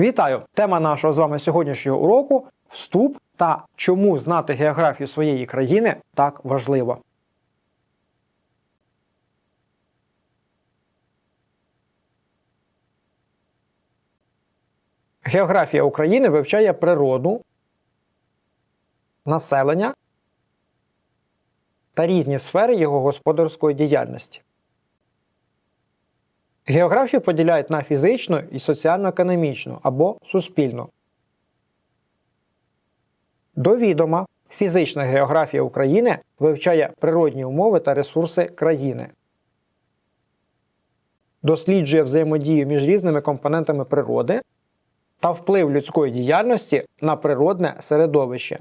Вітаю! Тема нашого з вами сьогоднішнього уроку вступ та чому знати географію своєї країни так важливо. Географія України вивчає природу, населення та різні сфери його господарської діяльності. Географію поділяють на фізичну і соціально-економічну або суспільну. До відома, фізична географія України вивчає природні умови та ресурси країни, досліджує взаємодію між різними компонентами природи та вплив людської діяльності на природне середовище.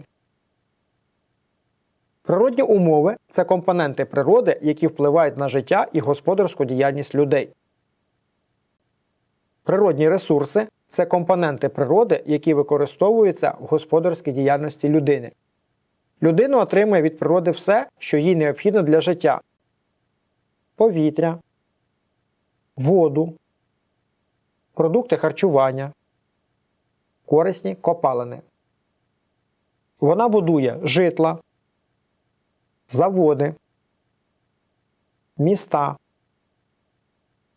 Природні умови це компоненти природи, які впливають на життя і господарську діяльність людей. Природні ресурси це компоненти природи, які використовуються в господарській діяльності людини. Людина отримує від природи все, що їй необхідно для життя: повітря, воду, продукти харчування, корисні копалини. Вона будує житла, заводи, міста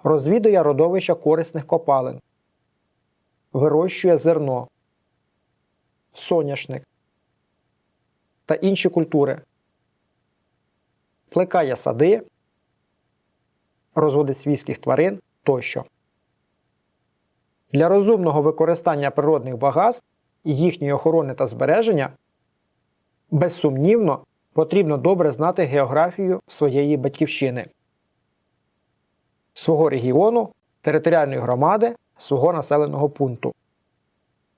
розвідує родовища корисних копалин, вирощує зерно, соняшник та інші культури, плекає сади, розводить свійських тварин тощо. Для розумного використання природних багатств і їхньої охорони та збереження безсумнівно потрібно добре знати географію своєї батьківщини свого регіону, територіальної громади, свого населеного пункту.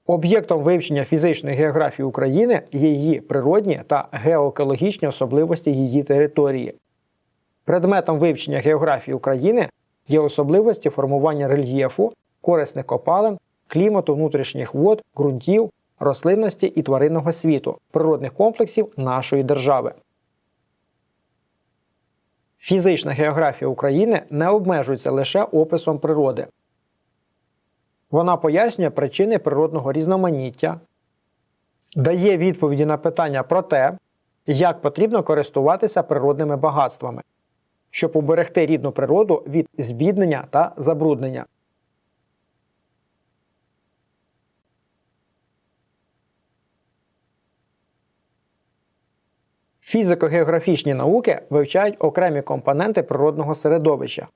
Об'єктом вивчення фізичної географії України є її природні та геоекологічні особливості її території. Предметом вивчення географії України є особливості формування рельєфу, корисних копалин, клімату внутрішніх вод, ґрунтів, рослинності і тваринного світу, природних комплексів нашої держави. Фізична географія України не обмежується лише описом природи. Вона пояснює причини природного різноманіття, дає відповіді на питання про те, як потрібно користуватися природними багатствами, щоб уберегти рідну природу від збіднення та забруднення. Фізико-географічні науки вивчають окремі компоненти природного середовища.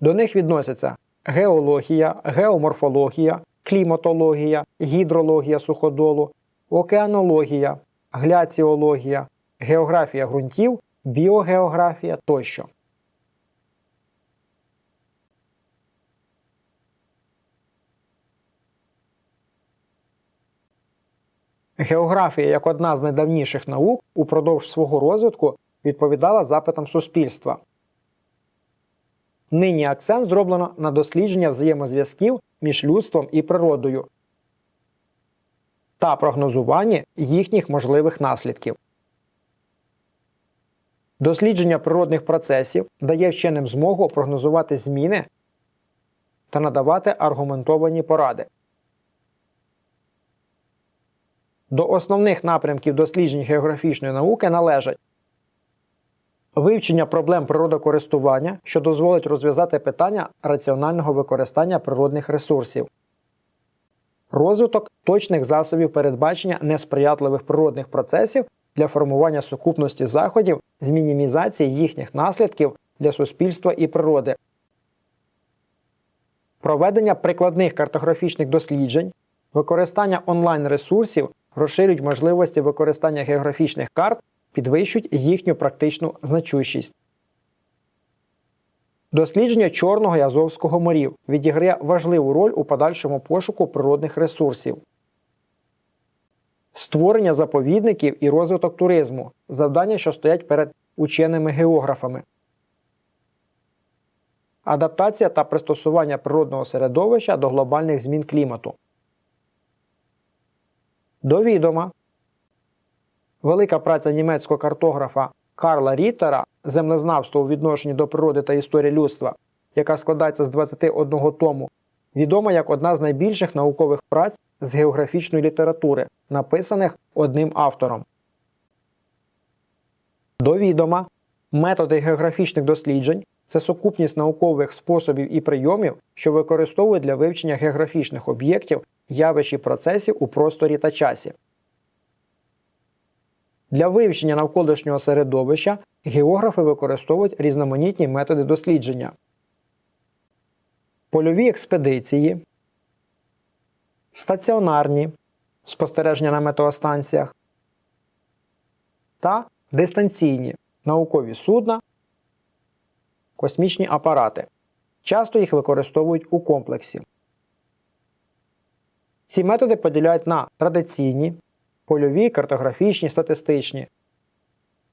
До них відносяться геологія, геоморфологія, кліматологія, гідрологія суходолу, океанологія, гляціологія, географія ґрунтів, біогеографія тощо. Географія, як одна з найдавніших наук, упродовж свого розвитку відповідала запитам суспільства. Нині акцент зроблено на дослідження взаємозв'язків між людством і природою та прогнозування їхніх можливих наслідків. Дослідження природних процесів дає вченим змогу прогнозувати зміни та надавати аргументовані поради. До основних напрямків досліджень географічної науки належать вивчення проблем природокористування, що дозволить розв'язати питання раціонального використання природних ресурсів, розвиток точних засобів передбачення несприятливих природних процесів для формування сукупності заходів з мінімізації їхніх наслідків для суспільства і природи, проведення прикладних картографічних досліджень, використання онлайн ресурсів розширюють можливості використання географічних карт, підвищують їхню практичну значущість. Дослідження Чорного і Азовського морів відіграє важливу роль у подальшому пошуку природних ресурсів. Створення заповідників і розвиток туризму завдання, що стоять перед ученими географами. Адаптація та пристосування природного середовища до глобальних змін клімату. До відома. Велика праця німецького картографа Карла Ріттера Землезнавство у відношенні до природи та історії людства, яка складається з 21 тому, відома як одна з найбільших наукових праць з географічної літератури, написаних одним автором. До відома, методи географічних досліджень це сукупність наукових способів і прийомів, що використовують для вивчення географічних об'єктів, явищ і процесів у просторі та часі. Для вивчення навколишнього середовища географи використовують різноманітні методи дослідження. Польові експедиції, стаціонарні спостереження на метеостанціях та дистанційні наукові судна, космічні апарати. Часто їх використовують у комплексі. Ці методи поділяють на традиційні, польові, картографічні, статистичні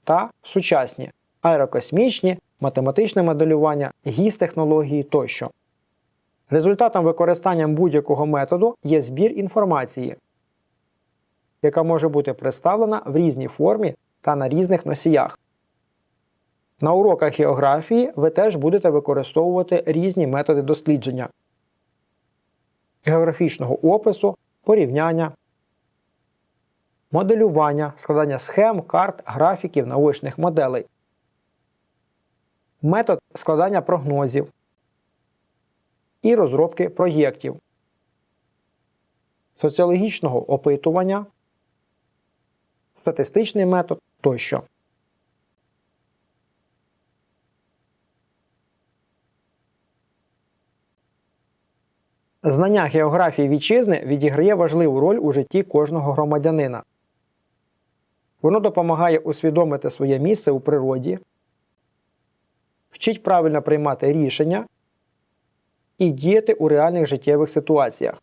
та сучасні аерокосмічні, математичне моделювання, гіс-технології тощо. Результатом використання будь-якого методу є збір інформації, яка може бути представлена в різній формі та на різних носіях. На уроках географії ви теж будете використовувати різні методи дослідження. Географічного опису, порівняння, моделювання, складання схем, карт, графіків, наочних моделей, метод складання прогнозів і розробки проєктів, соціологічного опитування, статистичний метод тощо. Знання географії вітчизни відіграє важливу роль у житті кожного громадянина. Воно допомагає усвідомити своє місце у природі, вчить правильно приймати рішення і діяти у реальних життєвих ситуаціях.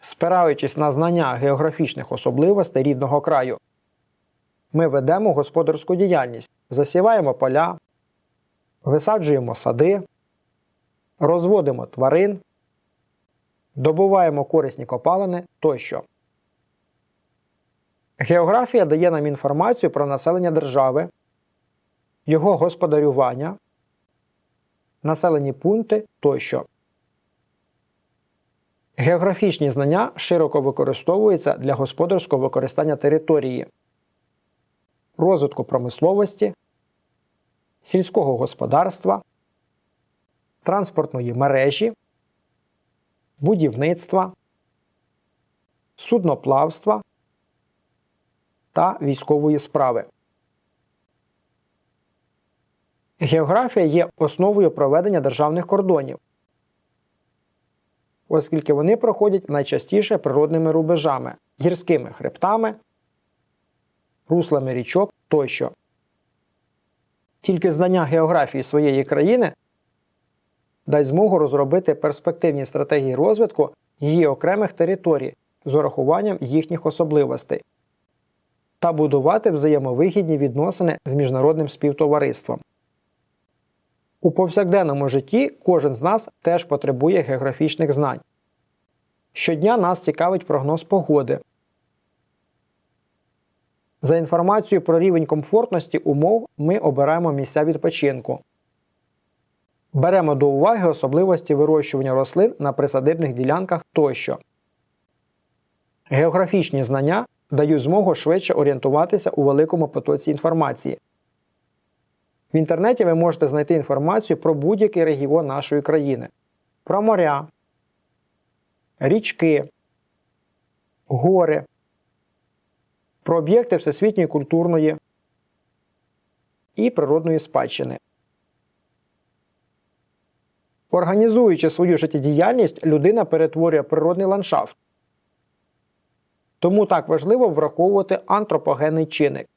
Спираючись на знання географічних особливостей рідного краю, ми ведемо господарську діяльність, засіваємо поля, висаджуємо сади, розводимо тварин, добуваємо корисні копалини тощо. Географія дає нам інформацію про населення держави, його господарювання, населені пункти тощо. Географічні знання широко використовуються для господарського використання території, розвитку промисловості, сільського господарства, транспортної мережі, будівництва, судноплавства та військової справи. Географія є основою проведення державних кордонів, оскільки вони проходять найчастіше природними рубежами, гірськими хребтами, руслами річок тощо. Тільки знання географії своєї країни дасть змогу розробити перспективні стратегії розвитку її окремих територій з урахуванням їхніх особливостей та будувати взаємовигідні відносини з міжнародним співтовариством. У повсякденному житті кожен з нас теж потребує географічних знань. Щодня нас цікавить прогноз погоди. За інформацією про рівень комфортності умов ми обираємо місця відпочинку. Беремо до уваги особливості вирощування рослин на присадибних ділянках тощо. Географічні знання дають змогу швидше орієнтуватися у великому потоці інформації. В інтернеті ви можете знайти інформацію про будь-який регіон нашої країни, про моря, річки, гори, про об'єкти всесвітньої культурної і природної спадщини. Організуючи свою життєдіяльність, людина перетворює природний ландшафт. Тому так важливо враховувати антропогенний чинник.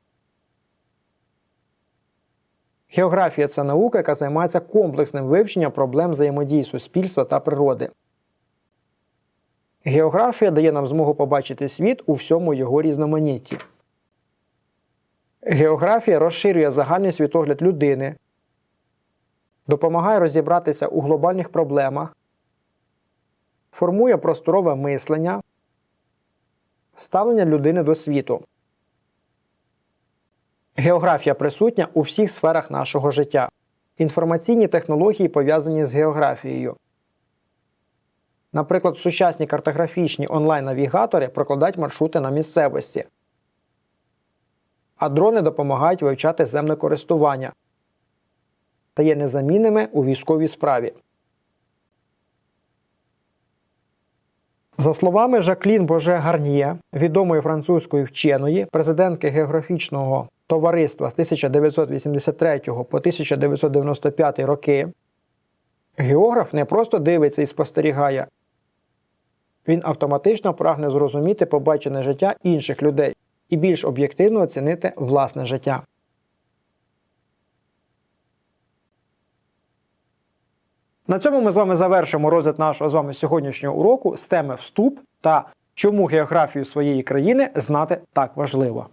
Географія це наука, яка займається комплексним вивченням проблем взаємодії суспільства та природи. Географія дає нам змогу побачити світ у всьому його різноманітті. Географія розширює загальний світогляд людини, допомагає розібратися у глобальних проблемах, формує просторове мислення, ставлення людини до світу. Географія присутня у всіх сферах нашого життя. Інформаційні технології пов'язані з географією. Наприклад, сучасні картографічні онлайн-навігатори прокладають маршрути на місцевості, а дрони допомагають вивчати землекористування та є незамінними у військовій справі. За словами Жаклін Боже Гарньє, відомої французької вченої, президентки географічного товариства з 1983 по 1995 роки, географ не просто дивиться і спостерігає, він автоматично прагне зрозуміти побачене життя інших людей і більш об'єктивно оцінити власне життя. На цьому ми з вами завершимо розгляд нашого з вами сьогоднішнього уроку з теми вступ та чому географію своєї країни знати так важливо.